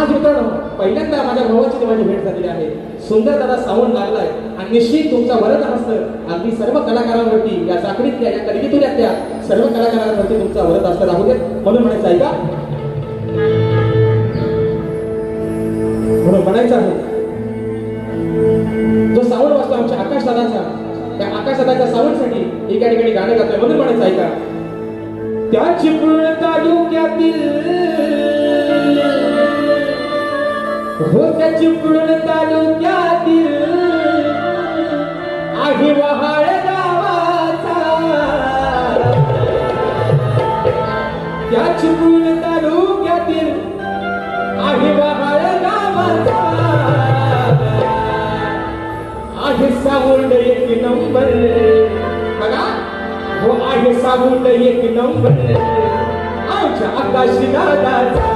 आज मित्रांनो पहिल्यांदा माझ्या भावाची माझी भेट झालेली आहे. सुंदर दादा साऊंड लागलाय. आणि निश्चित तुमचा वरद हस्त अगदी सर्व कलाकारांवरती या साखळीतल्या या कलिकेतुल्यातल्या सर्व कलाकारांवरती तुमचा वरद हस्त राहू देत. म्हणून म्हणायचं आहे का? म्हणून म्हणायचं आहे. जो साऊंड वाचतो आमच्या आकाश दादाचा त्या आकाश दादाच्या साऊंडसाठी एका ठिकाणी गाणं गातोय. म्हणून म्हणायचं आहे का? त्या चिपळूण तालुक्यातील हो त्या चिपळूण तालुक्यातील आहे वहाळ गावाचा. त्या चिपळूण तालुक्यातील आहे वहाळ गावाचा. आहे सावंड एक नंबर. बघा. हो आहे सावंड एक नंबर. आमच्या आकाशी दादाचा.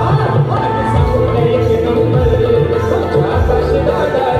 감사합니다.